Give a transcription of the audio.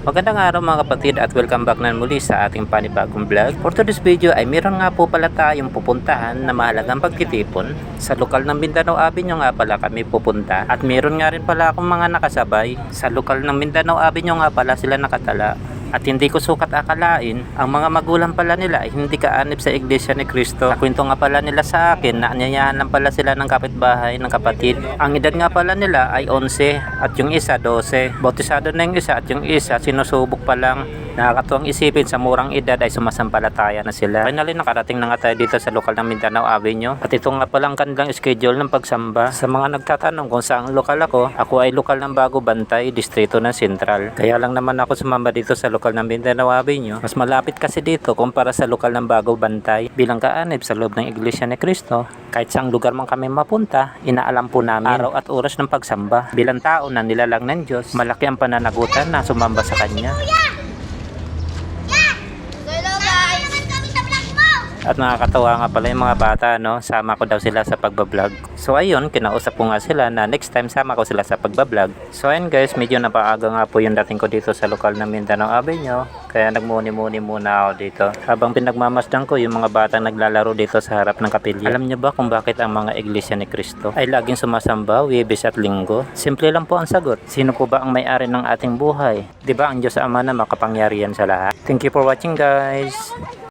Magandang araw mga kapatid at welcome back na muli sa ating panibagong vlog. For today's video ay meron nga po pala tayong pupuntahan na mahalagang pagtitipon. Sa lokal ng Mindanao Avenue nga pala kami pupunta at meron nga rin pala akong mga nakasabay. Sa lokal ng Mindanao Avenue nga pala sila nakatala. At hindi ko sukat akalain, ang mga magulang pala nila ay hindi kaanib sa Iglesia ni Cristo. Kwento nga pala nila sa akin na anyayahan lang pala sila ng kapitbahay ng kapatid. Ang edad nga pala nila ay 11 at yung isa 12. Bautisado na yung isa at yung isa sinusubok pa lang. Nakakatuwang isipin sa murang edad ay sumasampalataya na sila. Finally nakarating na nga tayo dito sa lokal ng Mindanao Avenue. At ito nga palang kanilang schedule ng pagsamba. Sa mga nagtatanong kung saan lokal ako, ako ay lokal ng Bago Bantay, distrito ng Sentral. Kaya lang naman ako sumamba dito sa lokal ng Mindanao Avenue. Mas malapit kasi dito kumpara sa lokal ng Bago Bantay. Bilang kaanib sa loob ng Iglesia ni Cristo, kahit saang lugar man kami mapunta, inaalam po namin araw at oras ng pagsamba. Bilang tao na nilalang ng Diyos, malaki ang pananagutan na sumamba sa Kanya. Hello guys! naman kami sa vlog mo! At nakakatawa nga pala yung mga bata, no? Sama ko daw sila sa pagbablog. So ayun, kinausap ko nga sila na next time sama ko sila sa pagbablog. So ayun guys, medyo napaaga nga po yung dating ko dito sa lokal ng Mindanao Avenue. Kaya nagmuni-muni muna ako dito. Habang pinagmamasdan ko yung mga bata naglalaro dito sa harap ng kapilya. Alam niyo ba kung bakit ang mga iglesia ni Cristo ay laging sumasamba, Webes at Linggo? Simple lang po ang sagot. Sino po ba ang may-ari ng ating buhay? 'Di ba ang Diyos Ama na makapangyarihan sa lahat? Thank you for watching guys.